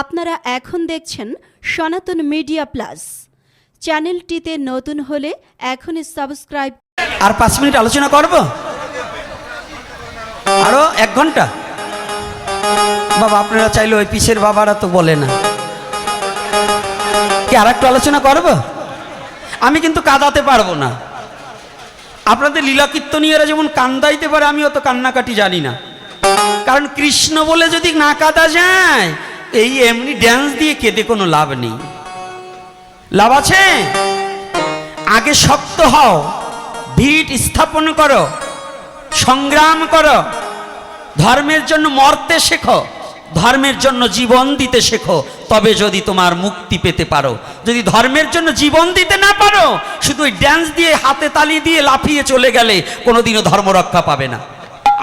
আপনারা এখন দেখছেন সনাতন মিডিয়া প্লাস। চ্যানেলটিতে নতুন হলে এখনই সাবস্ক্রাইব আর পাঁচ মিনিট আলোচনা করব? আরও এক ঘণ্টা? বাবা, আপনারা চাইলে ওই পিসের বাবারা তো বলে না। কি আর একটু আলোচনা করব? আমি কিন্তু কাঁদাতে পারব না। আপনাদের লীলা কীর্তনীয়রা যেমন কান্দাইতে পারে আমি অত কান্নাকাটি জানি না। কারণ কৃষ্ণ বলে যদি না কাঁদা যায় এই এমনি ড্যান্স দিয়ে কেঁদে কোনো লাভ নেই। লাভ আছে? আগে শক্ত হও, ভিট স্থাপন করো, সংগ্রাম করো, ধর্মের জন্য মরতে শেখো, ধর্মের জন্য জীবন দিতে শেখো, তবে যদি তোমার মুক্তি পেতে পারো। যদি ধর্মের জন্য জীবন দিতে না পারো, শুধু ওই ড্যান্স দিয়ে হাতে তালি দিয়ে লাফিয়ে চলে গেলে কোনোদিনও ধর্ম রক্ষা পাবে না।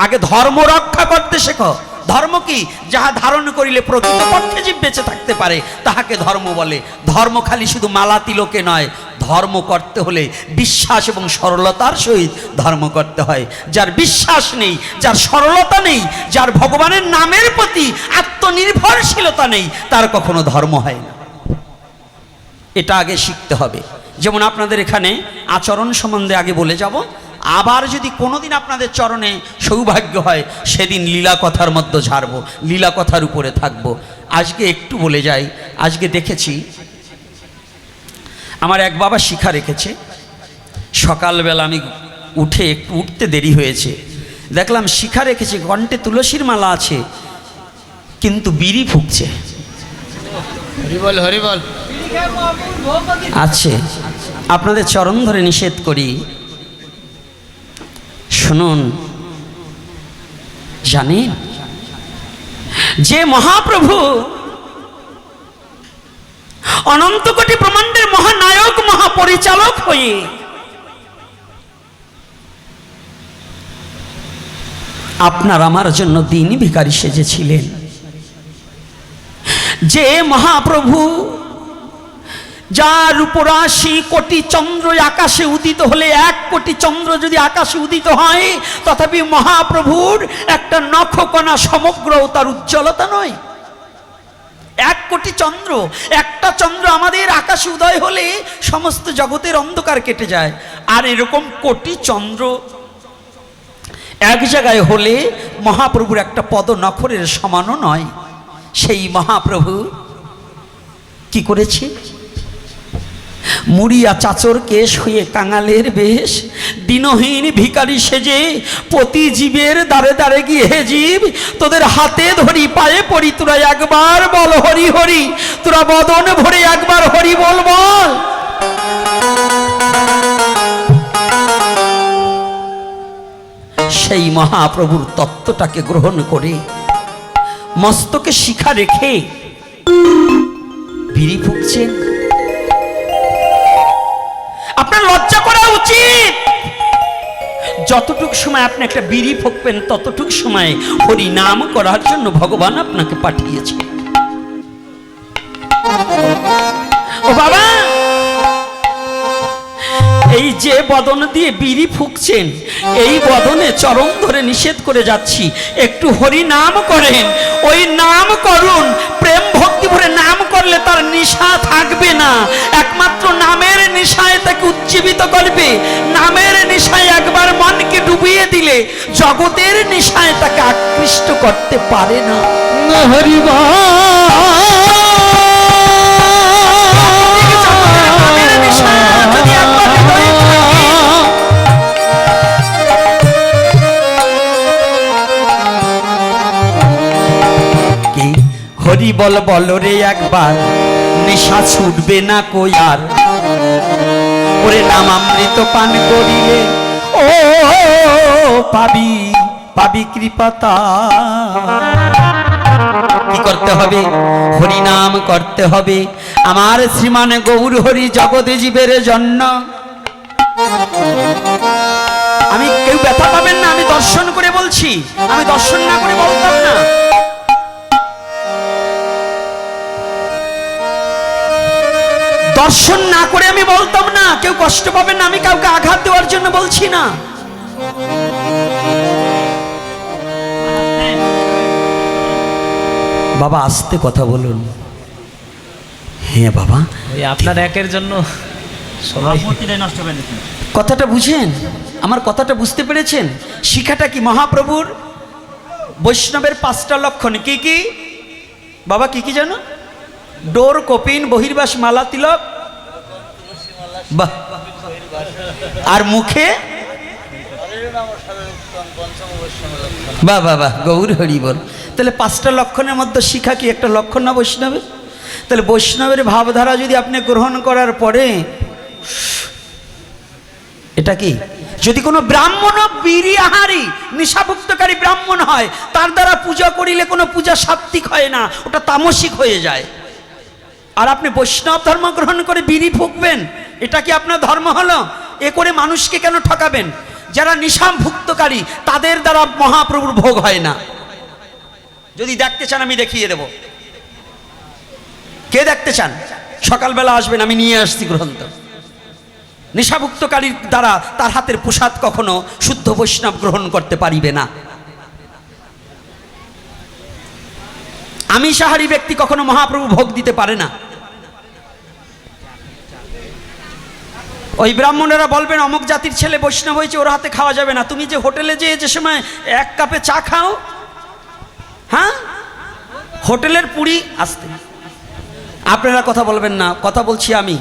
আগে ধর্ম রক্ষা করতে শেখো ধর্ম কি? যাহা ধারণ করিলে প্রকৃতপক্ষে জীব বেঁচে থাকতে পারে, তাহাকে ধর্ম বলে। ধর্ম খালি শুধু মালা তিলকে নয়, ধর্ম করতে হলে বিশ্বাস এবং সরলতার সহিত ধর্ম করতে হয়। যার বিশ্বাস নেই, যার সরলতা নেই, যার ভগবানের নামের প্রতি আত্মনির্ভরশীলতা নেই, তার কখনো ধর্ম হয় না। এটা আগে শিখতে হবে। যেমন আপনাদের এখানে আচরণ সম্বন্ধে আগে বলে যাব আবার যদি কোনোদিন আপনাদের চরণে সৌভাগ্য হয় সেদিন লীলা কথার মধ্যে ঝাড়বো লীলা কথার উপরে থাকব। আজকে একটু বলে যাই আজকে দেখেছি আমার এক বাবা শিখা রেখেছে সকালবেলা আমি উঠে একটু উঠতে দেরি হয়েছে। দেখলাম শিখা রেখেছে কণ্ঠে তুলসীর মালা আছে কিন্তু বিড়ি ফুকছে। হরিবল হরিবল আছে। আপনাদের চরণ ধরে নিষেধ করি শুনুন। জানেন? যে মহাপ্রভু অনন্ত কোটি ব্রহ্মাণ্ডের মহানায়ক, মহাপরিচালক হয়ে আপনার আমার জন্য দিন ভিকারী সেজেছিলেন। যে মহাপ্রভু যার উপরাশি কোটি চন্দ্র আকাশে উদিত হলে এক কোটি চন্দ্র যদি আকাশে উদিত হয়, তথাপি মহাপ্রভুর একটা নখকণা সমগ্র তার উজ্জ্বলতা নয়। এক কোটি চন্দ্র, একটা চন্দ্র আমাদের আকাশে উদয় হলে সমস্ত জগতের অন্ধকার কেটে যায়। আর এরকম কোটি চন্দ্র এক জায়গায় হলে মহাপ্রভুর একটা পদ নখরের সমানও নয়। সেই মহাপ্রভু কি করেছে? মুড়িয়া চাচর কেশ হয়ে কাঙালের বেশ, দিনহীন ভিকারি সেজে প্রতি জীবের দাঁড়ে দাঁড়ে গিয়ে জীব, তোদের হাতে ধরি পায়ে পড়ি, তোরা একবার বল হরি হরি, তোরা বদন ভরে একবার হরি বল বল। সেই মহাপ্রভুর তত্ত্বটাকে গ্রহণ করে মস্তকে শিখা রেখে বিড়ি ফুকছেন। আপনার লজ্জা করা উচিত। যতটুক সময় আপনি একটা বিড়ি ফুকবেন, ততটুক সময় হরি নাম করার জন্য ভগবান আপনাকে পাঠিয়েছে। ও বাবা! এই যে বদন দিয়ে বিড়ি ফুকছেন, এই বদনে চরম ধরে নিষেধ করে যাচ্ছি। একটু হরি নাম করেন, ওই নাম করুন। প্রেম ভক্তি ভরে নাম করলে তার নিশা থাকবে না। একমাত্র দিলে জগতের নিশায় তাকে আকৃষ্ট করতে পারে না। কি? হরি বল বল রে একবার নেশা ছুটবে না কই আর? ওরে নাম অমৃত পান করিলে ও পাবি পাবি কৃপাতা কি করতে হবে? হরি নাম করতে হবে। আমার শ্রীমান গৌর হরি জগৎ জীবের জন্য। আমি কেউ ব্যথা পাবেন না, আমি দর্শন করে বলছি। আমি দর্শন না করে বলতাম না। দর্শন না করে আমি বলতাম না। কেউ কষ্ট পাবেন না, আমি কাউকে আঘাত দেওয়ার জন্য বলছি না। বাবা আস্তে কথা বলুন। হ্যাঁ বাবা। ওই আপনার একের জন্য কথাটা বুঝেন? আমার কথাটা বুঝতে পেরেছেন? শিখাটা কি মহাপ্রভুর? বৈষ্ণবের পাঁচটা লক্ষণ কি কি? বাবা কি কি জানো? ডোর কপিন বহির্বাস মালা তিলক। বাহ। আর মুখে? বাহ বাহ বাহ গৌর হরি বল। তাহলে পাঁচটা লক্ষণের মধ্যে শিখা কি? একটা লক্ষণ না বৈষ্ণবের? তাহলে বৈষ্ণবের ভাবধারা যদি আপনি গ্রহণ করার পরে, এটা কি? যদি কোনো ব্রাহ্মণ বিড়ি আহারি নিশাভুক্তকারী ব্রাহ্মণ হয়, তার দ্বারা পূজা করিলে কোনো পূজা সাত্বিক হয় না, ওটা তামসিক হয়ে যায়। আর আপনি বৈষ্ণব ধর্ম গ্রহণ করে বিড়ি ফুঁকবেন, এটা কি আপনার ধর্ম হলো? এ করে মানুষকে কেন ঠকাবেন? যারা নিশাভুক্তকারী, তাদের দ্বারা মহাপ্রভুর ভোগ হয় না। যদি দেখতে চান, আমি দেখিয়ে দেব। কে দেখতে চান? সকালবেলা আসবেন, আমি নিয়ে আসছি গ্রন্থ। নেশাভুক্তকারীর দ্বারা তার হাতের প্রসাদ কখনো শুদ্ধ বৈষ্ণব গ্রহণ করতে পারিবে না। আমি সাহারি ব্যক্তি কখনো মহাপ্রভু ভোগ দিতে পারে না। ওই ব্রাহ্মণেরা বলবেন, অমুক জাতির ছেলে বৈষ্ণব হয়েছে, ওর হাতে খাওয়া যাবে না। তুমি যে হোটেলে যেয়ে যে সময় এক কাপে চা খাও হ্যাঁ? হোটেলের পুরি আসতে। আপনারা কথা বলবেন না, কথা বলছি আমি।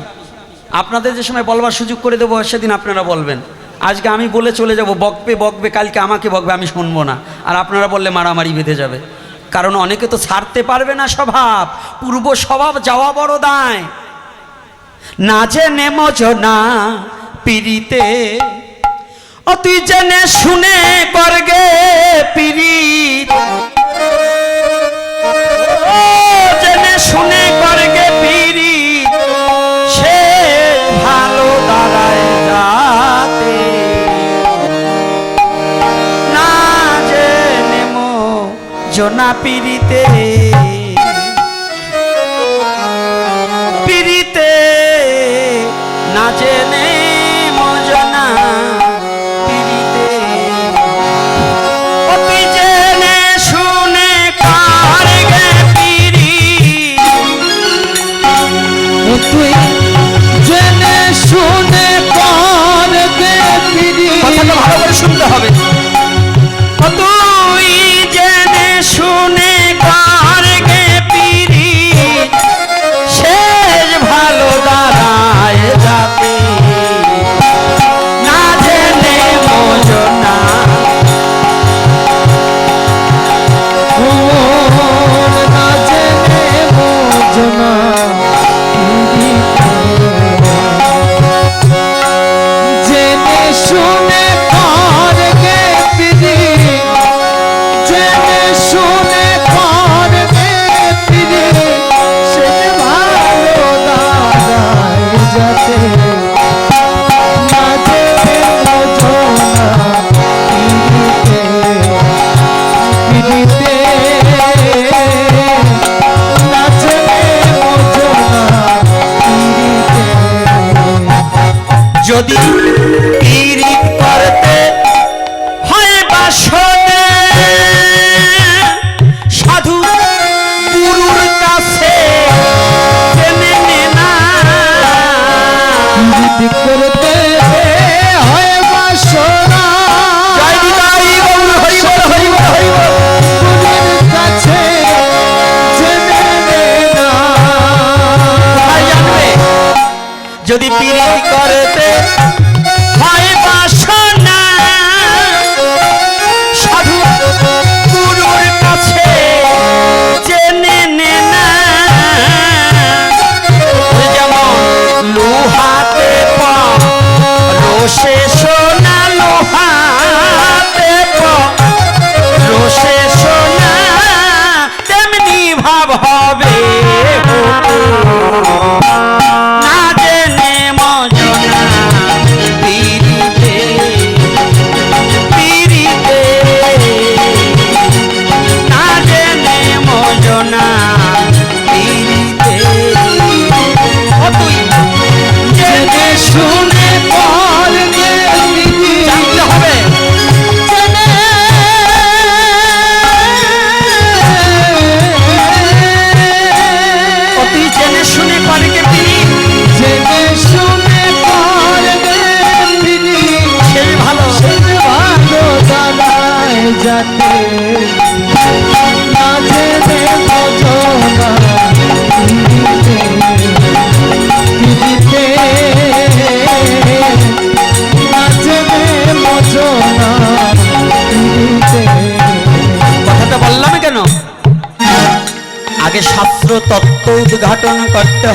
আপনাদের যে সময় বলবার সুযোগ করে দেবো, সেদিন আপনারা বলবেন। আজকে আমি বলে চলে যাব, বকবে বকবে, কালকে আমাকে বকবে, আমি শুনব না। আর আপনারা বললে মারামারি বেঁধে যাবে। কারণ অনেকে তো ছাড়তে পারবে না স্বভাব। পূর্ব স্বভাব যাওয়া বড় দায়। না যে নেমজ না পিড়িতে। তুই জেনে শুনে করগে পিড়িত। পিড়িতে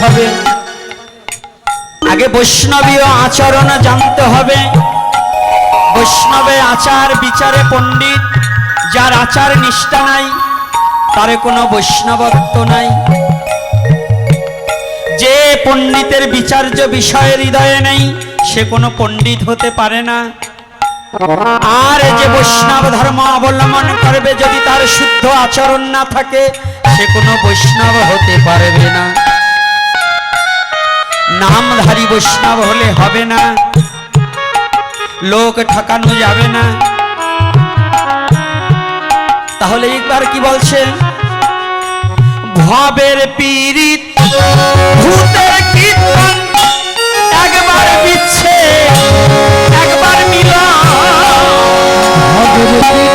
হবে। আগে বৈষ্ণবীয় আচরণ জানতে হবে। বৈষ্ণবে আচার বিচারে পণ্ডিত, যার আচার নিষ্ঠা নাই, তারে কোনো বৈষ্ণবত্ব নাই। যে পণ্ডিতের বিচার্য বিষয়ের হৃদয়ে নেই, সে কোনো পণ্ডিত হতে পারে না। আর যে বৈষ্ণব ধর্ম অবলম্বন করবে, যদি তার শুদ্ধ আচরণ না থাকে, সে কোনো বৈষ্ণব হতে পারবে না। নামধারী বৈষ্ণব হলে হবে না। লোক ঠকানো যাবে না। তাহলে একবার কি বলছে? ভবের পীড়িত, ভূতের কীর্তন একবার বিচ্ছে একবার মিলন। ভবের পীড়িত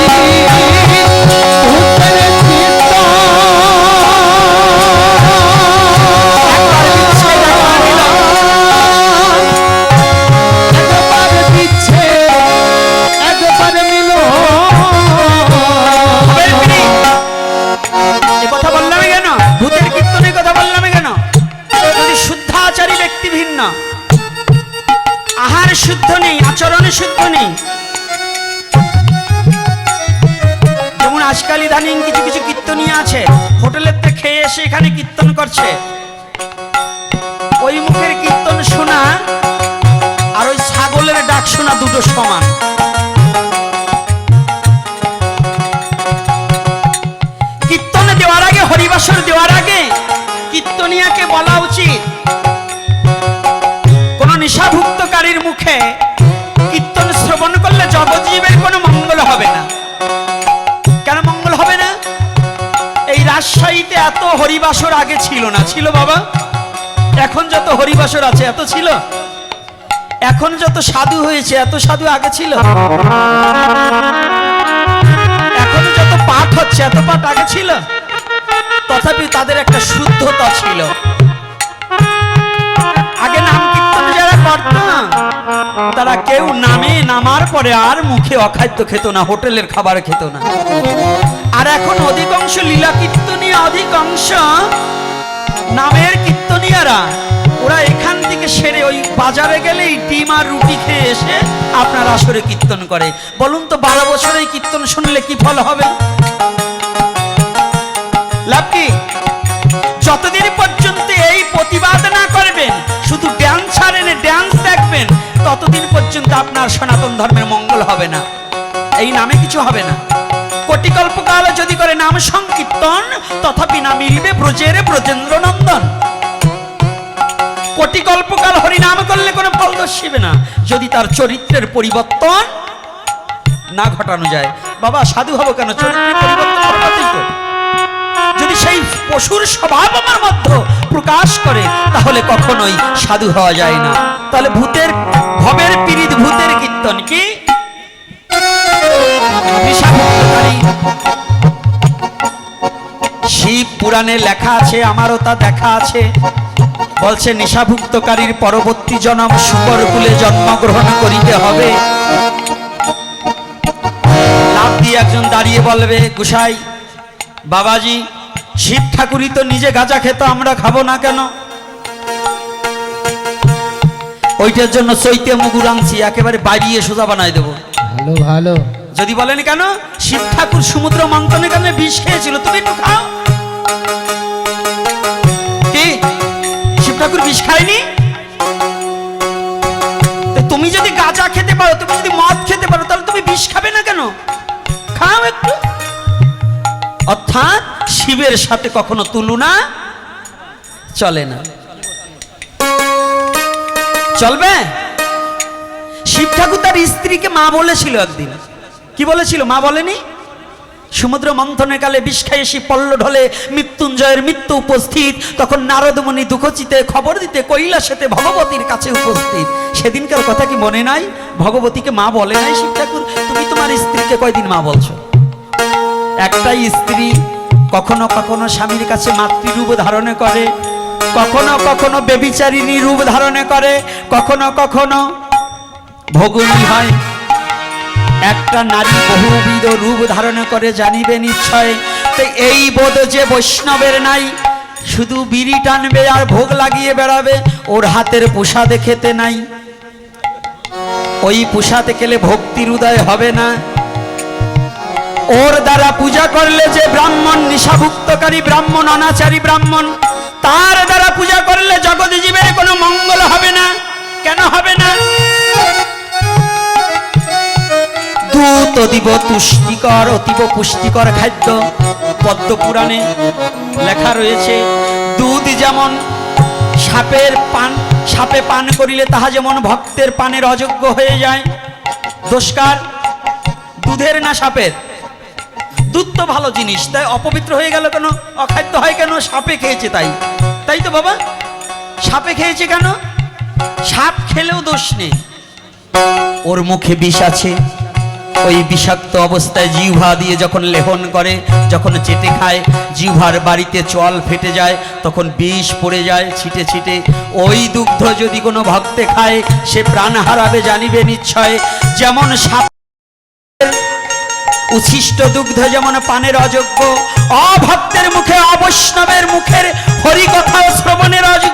হরিবাসর দেওয়ার আগে কীর্তনিয়াকে বলা উচিত। কোন নিশাভুক্তকারীর মুখে কীর্তন শ্রবণ করলে জগজীবের কোনো মঙ্গল হবে না। কেন মঙ্গল হবে না? এই রাজশাহীতে এত হরিবাসর আগে ছিল না। ছিল বাবা? এখন যত হরিবাসর আছে, এত ছিল? এখন যত সাধু হয়েছে, এত সাধু আগে ছিল? এখন যত পাঠ হচ্ছে, এত পাঠ আগে ছিল? তথাপি তাদের একটা শুদ্ধতা ছিল। আগে নাম কীর্তন যারা করত না, তারা কেউ নামে নামার পরে আর মুখে অখাদ্য খেত না, হোটেলের খাবার খেত না। আর এখন অধিকাংশ লীলা কীর্তনীয় অধিকাংশ নামের কীর্তনীয়রা, ওরা এখান থেকে সেরে ওই বাজারে গেলেই ডিম আর রুটি খেয়ে এসে আপনার আসরে কীর্তন করে। বলুন তো, বারো বছরে কীর্তন শুনলে কি ফল হবে? লাভ কি? যতদিন পর্যন্ত এই প্রতিবাদ না করবেন, শুধু ড্যান্স ছাড়েন ড্যান্স দেখবেন, ততদিন পর্যন্ত আপনার সনাতন ধর্মের মঙ্গল হবে না। এই নামে কিছু হবে না। কোটিকল্পকাল যদি করে নাম সংকীর্তন, তথাপি না মিলবে ব্রজের ব্রজেন্দ্র নন্দন কোটিকল্পকাল হরিনাম করলে কোনো ফল দর্শিবে না, যদি তার চরিত্রের পরিবর্তন না ঘটানো যায়। বাবা, সাধু হব কেন? চরিত্রের পরিবর্তন যদি সেই পশুর স্বভাব আমার মধ্যে প্রকাশ করে, তাহলে কখনোই সাধু হওয়া যায় না। তাহলে ভূতের, ভবের পীড়িত ভূতের কীর্তন কি? শিব পুরাণে লেখা আছে, আমারও তা দেখা আছে। বলছে, নিশাভুক্তকারীর পরবর্তী জনম শুকর কুলে জন্মগ্রহণ করিতে হবে। একজন দাঁড়িয়ে বলবে, গুসাই, বাবাজি শিব ঠাকুরই তো নিজে গাঁজা খেত আমরা খাব না কেন? ওইটার জন্য চৈতে মুগুর আনছি একেবারে বাড়িয়ে সোজা বানাই দেবো। ভালো ভালো। যদি বলেন কেন? শিব ঠাকুর সমুদ্র মন্থনের কারণে বিষ খেয়েছিল তুমি একটু খাও। কি? শিব ঠাকুর বিষ খায়নি? তুমি যদি গাঁজা খেতে পারো তুমি যদি মদ খেতে পারো তাহলে তুমি বিষ খাবে না কেন? খাও একটু। অর্থাৎ শিবের সাথে কখনো তুলনা চলে না। চলবে? শিব ঠাকুর তার স্ত্রীকে মা বলেছিল একদিন। কি বলেছিল? মা বলেনি? সমুদ্র মন্থনের কালে বিষ খাইয়ে শিব পল্ল ঢলে মৃত্যুঞ্জয়ের মৃত্যু উপস্থিত। তখন নারদমণি দুঃখচিতে খবর দিতে কৈলাসেতে ভগবতীর কাছে উপস্থিত। সেদিনকার কথা কি মনে নাই? ভগবতীকে মা বলে নাই শিব ঠাকুর? তুমি তোমার স্ত্রীকে কয়দিন মা বলছো? একটাই স্ত্রী কখনো কখনো স্বামীর কাছে মাতৃরূপ ধারণ করে, কখনো কখনো বেবিচারিণী রূপ ধারণ করে, কখনো কখনো ভগুনী হয়। একটা নারী বহুবিধ রূপ ধারণ করে জানিবে নিশ্চয় তো এই বোধ যে বৈষ্ণবের নাই, শুধু বিড়ি টানবে আর ভোগ লাগিয়ে বেড়াবে, ওর হাতের পোষাদে খেতে নাই। ওই পোষাতে খেলে ভক্তির উদয় হবে না। ওর দ্বারা পূজা করলে যে ব্রাহ্মণ, নিশাভুক্তকারী ব্রাহ্মণ, অনাচারী ব্রাহ্মণ, তার দ্বারা পূজা করলে জগৎ জীবের কোনো মঙ্গল হবে না। কেন হবে না? দুধ অতীব তুষ্টিকর, অতীব পুষ্টিকর খাদ্য। পদ্ম পুরাণে লেখা রয়েছে, দুধ যেমন সাপের পান, সাপে পান করিলে তাহা যেমন ভক্তের পানের অযোগ্য হয়ে যায়। দোষকার দুধের না সাপের? দুধ তো ভালো জিনিস, তাই অপবিত্র হয়ে গেল কেন? অখাদ্য হয় কেন? সাপে খেয়েছে তাই। তাই তো বাবা? সাপে খেয়েছে কেন? সাপ খেলেও দোষ নেই। ওর মুখে বিষ আছে। ওই বিষাক্ত অবস্থায় জিহ্বা দিয়ে যখন লেহন করে, যখন চেটে খায়, জিহ্বার বাড়িতে চল ফেটে যায়, তখন বিষ পড়ে যায় ছিটে ছিটে। ওই দুগ্ধ যদি কোনো ভক্তে খায়, সে প্রাণ হারাবে জানিবে নিশ্চয়। যেমন সাপ উচ্ছিষ্ট দুগ্ধ যেমন পানের অযোগ্য অভক্তের মুখে অবৈষ্ণবের মুখের হরিকথা শ্রবণের অযোগ্য।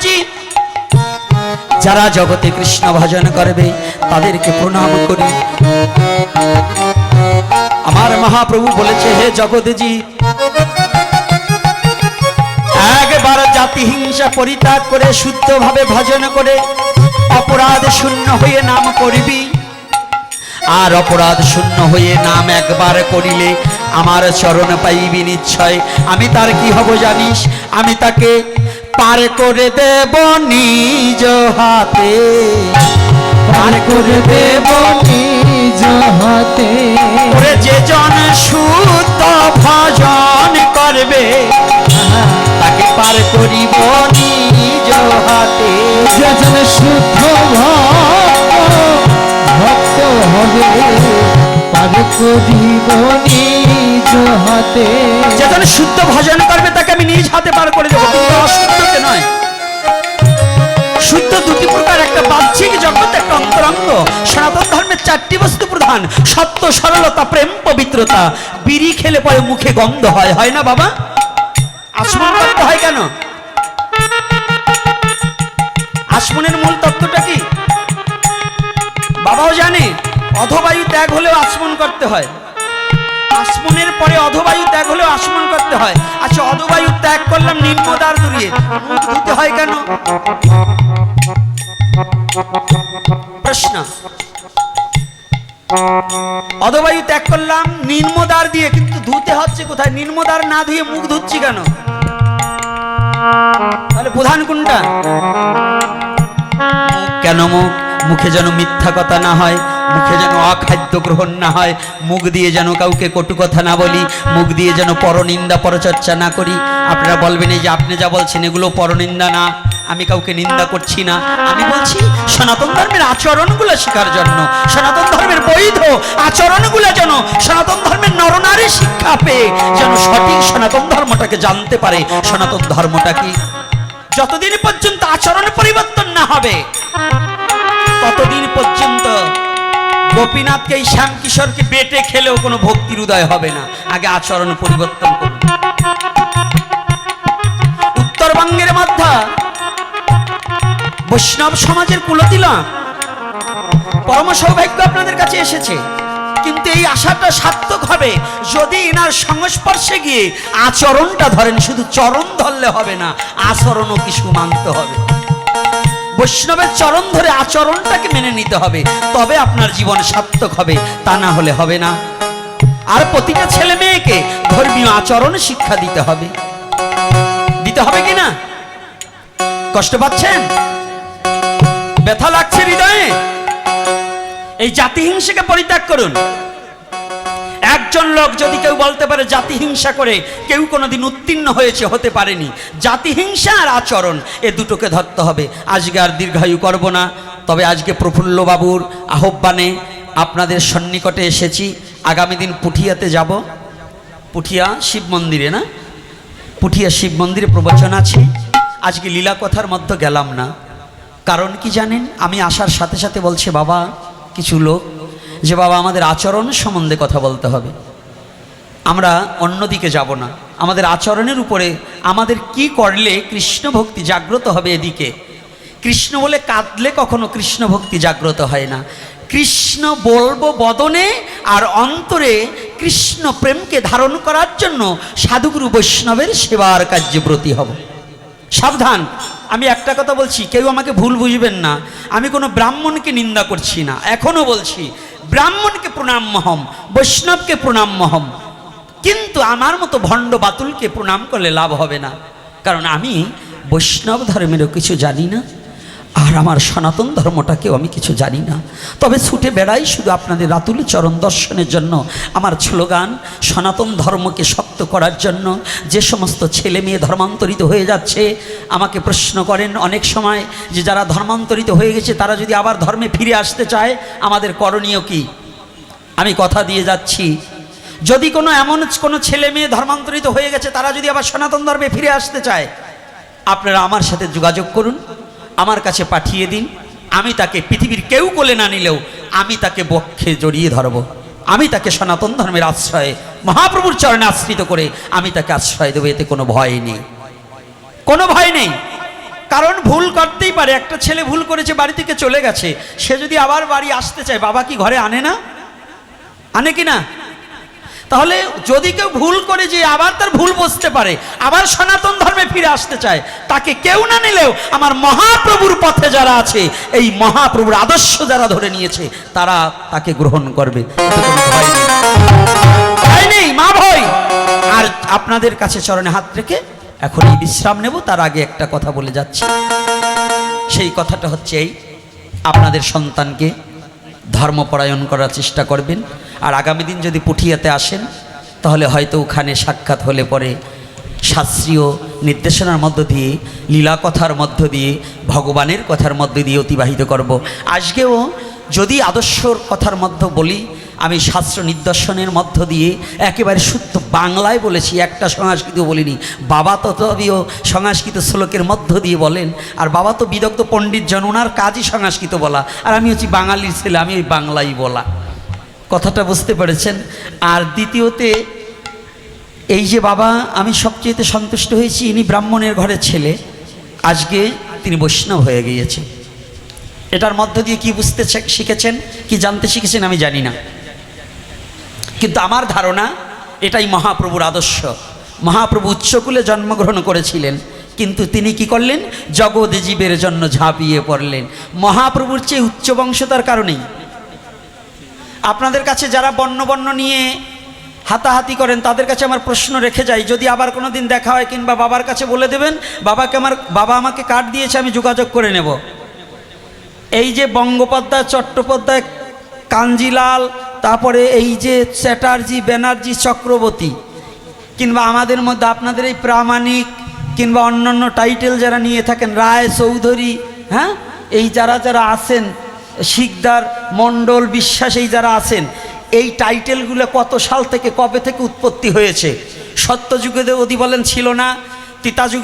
সূচি যারা জগতে কৃষ্ণ ভজন করবে, তাদেরকে প্রণাম করি। আমার মহাপ্রভু বলেছে, হে জগৎজি, একবার জাতি হিংসা পরিত্যাগ করে, শুদ্ধভাবে ভজন করে, অপরাধ শূন্য হয়ে নাম করবি। আর অপরাধ শূন্য হয়ে নাম একবার করিলে আমার চরণ পাইবি নিশ্চয়। আমি তার কি হব জানিস? আমি তাকে পার করে দেব নিজ হাতে। পার করে দেব নিজ হাতে। ওরে যে জন শুদ্ধ ভজন করবে, তাকে পার করিব নিজ হাতে। যেজন শুদ্ধ ভক্ত ভক্ত হবে। যেজন শুদ্ধ ভজন করবে, তাকে আমি নিজ হাতে পার করে দেবো। অশুদ্ধকে নয়। শুদ্ধ দুটি প্রকার, একটা বাহ্যিক জগৎ, একটা অন্তরঙ্গ। সনাতন ধর্মের চারটি বস্তু প্রধান। সত্য, সরলতা, প্রেম, পবিত্রতা। বিড়ি খেলে পরে মুখে গন্ধ হয় হয় না বাবা? আসমন করতে হয় কেন? আসমনের মূল তত্ত্বটা কি? বাবাও জানে? অধবায়ু ত্যাগ হলেও আসমন করতে হয়। আসমনের পরে অধবায়ু ত্যাগ হলেও আসমন করতে হয়। আচ্ছা অধবায়ু ত্যাগ করলাম নিম্নদার দূরিয়ে। মুখ ধুতে হয় কেন? প্রশ্ন। অধবায়ু ত্যাগ করলাম নিম্নদার দিয়ে, কিন্তু ধুতে হচ্ছে কোথায়? নিম্নদার না ধুয়ে মুখ ধুচ্ছি কেন? তাহলে প্রধান কোনটা? কেন মুখ? মুখে যেন মিথ্যা কথা না হয়। মুখে যেন অখাদ্য গ্রহণ না হয়, মুখ দিয়ে যেন কাউকে কটু কথা না বলি, মুখ দিয়ে যেন পরনিন্দা পরচর্চা না করি। আপনারা বলবেন, এই যে আপনি যা বলছেন, এগুলো পরনিন্দা না। আমি কাউকে নিন্দা করছি না। আমি বলছি, সনাতন ধর্মের আচরণগুলো শেখার জন্য, সনাতন ধর্মের বৈধ আচরণগুলো যেন সনাতন ধর্মের নরনারী শিক্ষা পেয়ে যেন সঠিক সনাতন ধর্মটাকে জানতে পারে। সনাতন ধর্মটা কি? যতদিন পর্যন্ত আচরণ পরিবর্তন না হবে, ততদিন পর্যন্ত গোপীনাথকে এই শ্যাম কিশোরকে বেটে খেলেও কোনো ভক্তির উদয় হবে না। আগে আচরণ পরিবর্তন করুন। উত্তরবঙ্গের মধ্যে বৈষ্ণব সমাজের কুলতিলা পরম সৌভাগ্য আপনাদের কাছে এসেছে। কিন্তু এই আশাটা সার্থক হবে যদি এনার সংস্পর্শে গিয়ে আচরণটা ধরেন, শুধু চরণ ধরলে হবে না, আচরণও কিছু মানতে হবে। বৈষ্ণবের চরণ ধরে আচরণটাকে মেনে নিতে হবে। তবে আপনার জীবন সার্থক হবে, তা না হলে হবে না। আর প্রতিটা ছেলে মেয়েকে ধর্মীয় আচরণ শিক্ষা দিতে হবে। দিতে হবে কি না? কষ্ট পাচ্ছেন? ব্যথা লাগছে হৃদয়ে? এই জাতিহিংসাকে পরিত্যাগ করুন। একজন লোক যদি কেউ বলতে পারে জাতিহিংসা করে, কেউ কোনোদিন উত্তীর্ণ হয়েছে, হতে পারেনি। জাতিহিংসা আর আচরণ, এ দুটোকে ধরতে হবে। আজকে আর দীর্ঘায়ু করব না। তবে আজকে প্রফুল্লবাবুর আহ্বানে আপনাদের সন্নিকটে এসেছি। আগামী দিন পুঠিয়াতে যাব। পুঠিয়া শিব মন্দিরে, না? পুঠিয়া শিব মন্দিরে প্রবচন আছে। আজকে লীলা কথার মধ্যে গেলাম না। কারণ কি জানেন? আমি আসার সাথে সাথে বলছে, বাবা কিছু লোক যে বাবা আমাদের আচরণ সম্বন্ধে কথা বলতে হবে। আমরা অন্যদিকে যাব না। আমাদের আচরণের উপরে আমাদের কি করলে কৃষ্ণ ভক্তি জাগ্রত হবে এদিকে? কৃষ্ণ বলে কাঁদলে কখনো কৃষ্ণ ভক্তি জাগ্রত হয় না। কৃষ্ণ বলব বদনে আর অন্তরে কৃষ্ণ প্রেমকে ধারণ করার জন্য সাধুগুরু বৈষ্ণবের সেবার কার্যে ব্রতী হব। সাবধান। আমি একটা কথা বলছি, কেউ আমাকে ভুল বুঝবেন না। আমি কোনো ব্রাহ্মণকে নিন্দা করছি না। এখনও বলছি, ব্রাহ্মণকে প্রণাম মহম, বৈষ্ণবকে প্রণাম মহম। কিন্তু আমার মতো ভণ্ড বাতুলকে প্রণাম করলে লাভ হবে না। কারণ আমি বৈষ্ণব ধর্মেরও কিছু জানি না। আর আমার সনাতন ধর্মটাকেও আমি কিছু জানি না। তবে ছুটে বেড়াই শুধু আপনাদের রাতুল চরণ দর্শনের জন্য, আমার স্লোগান, সনাতন ধর্মকে শক্ত করার জন্য। যে সমস্ত ছেলে মেয়ে ধর্মান্তরিত হয়ে যাচ্ছে, আমাকে প্রশ্ন করেন অনেক সময় যে যারা ধর্মান্তরিত হয়ে গেছে, তারা যদি আবার ধর্মে ফিরে আসতে চায়, আমাদের করণীয় কি? আমি কথা দিয়ে যাচ্ছি। যদি কোনো এমন কোনো ছেলে মেয়ে ধর্মান্তরিত হয়ে গেছে, তারা যদি আবার সনাতন ধর্মে ফিরে আসতে চায়, আপনারা আমার সাথে যোগাযোগ করুন। আমার কাছে পাঠিয়ে দিন। আমি তাকে পৃথিবীর কেউ কোলে না নিলেও আমি তাকে বক্ষে জড়িয়ে ধরব। আমি তাকে সনাতন ধর্মের আশ্রয়ে, মহাপ্রভুর চরণে আশ্রিত করে আমি তাকে আশ্রয় দেবো, এতে কোনো ভয় নেই। কোনো ভয় নেই। কারণ ভুল করতেই পারে। একটা ছেলে ভুল করেছে, বাড়ি থেকে চলে গেছে। সে যদি আবার বাড়ি আসতে চায়, বাবা কি ঘরে আনে না? আনে কি না? তাহলে যদি কেউ ভুল করে যে আবার তার ভুল বুঝতে পারে, আবার সনাতন ধর্মে ফিরে আসতে চায়, তাকে কেউ না নিলেও আমার মহাপ্রভুর পথে যারা আছে, এই মহাপ্রভুর আদর্শ যারা ধরে নিয়েছে, তারা তাকে গ্রহণ করবে। নেই। মা ভয়। আর আপনাদের কাছে চরণে হাত রেখে এখন এই বিশ্রাম নেব, তার আগে একটা কথা বলে যাচ্ছি। সেই কথাটা হচ্ছে এই, আপনাদের সন্তানকে ধর্মপরায়ণ করার চেষ্টা করবেন। আর আগামী দিন যদি পুঠিয়াতে আসেন, তাহলে হয়তো ওখানে সাক্ষাৎ হলে পরে শাস্ত্রীয় নির্দেশনার মধ্য দিয়ে লীলা কথার মধ্য দিয়ে, ভগবানের কথার মধ্য দিয়ে অতিবাহিত করব। আজকেও যদি আদর্শর কথার মধ্য বলি আমি শাস্ত্র নিদর্শনের মধ্য দিয়ে একেবারে শুদ্ধ বাংলায় বলেছি, একটা সংস্কৃত বলিনি। বাবা তো তবেও সংস্কৃত শ্লোকের মধ্য দিয়ে বলেন, আর বাবা তো বিদগ্ধ পণ্ডিত জন, ওনার কাজই সংস্কৃত বলা। আর আমি হচ্ছি বাঙালির ছেলে, আমি ওই বাংলাই বলা। কথাটা বুঝতে পেরেছেন? আর দ্বিতীয়তে, এই যে বাবা, আমি সবচেয়েতে সন্তুষ্ট হয়েছি, ইনি ব্রাহ্মণের ঘরের ছেলে। আজকে তিনি বৈষ্ণব হয়ে গিয়েছে এটার মধ্য দিয়ে কি বুঝতে শিখেছেন, কি জানতে শিখেছেন আমি জানি না। কিন্তু আমার ধারণা এটাই মহাপ্রভুর আদর্শ। মহাপ্রভু উচ্চকুলে জন্মগ্রহণ করেছিলেন, কিন্তু তিনি কি করলেন? জগৎ জীবের জন্য ঝাঁপিয়ে পড়লেন। মহাপ্রভুর চেয়ে উচ্চ বংশ তার কারণেই। আপনাদের কাছে যারা বর্ণ বর্ণ নিয়ে হাতাহাতি করেন, তাদের কাছে আমার প্রশ্ন রেখে যাই। যদি আবার কোনো দিন দেখা হয় কিংবা বাবার কাছে বলে দেবেন, বাবাকে আমার, বাবা আমাকে কার্ড দিয়েছে, আমি যোগাযোগ করে নেব। এই যে বঙ্গোপাধ্যায় চট্টোপাধ্যায় কাঞ্জিলাল তারপরে এই যে চ্যাটার্জি, ব্যানার্জি, চক্রবর্তী, কিংবা আমাদের মধ্যে আপনাদের এই প্রামাণিক, কিংবা অন্যান্য টাইটেল যারা নিয়ে থাকেন, রায় চৌধুরী হ্যাঁ? এই যারা যারা আছেন, শিকদার, মণ্ডল বিশ্বাস এই যারা আছেন, এই টাইটেলগুলো কত সাল থেকে কবে থেকে উৎপত্তি হয়েছে? সত্যযুগে অদি বলেন ছিল না, তিতাযুগ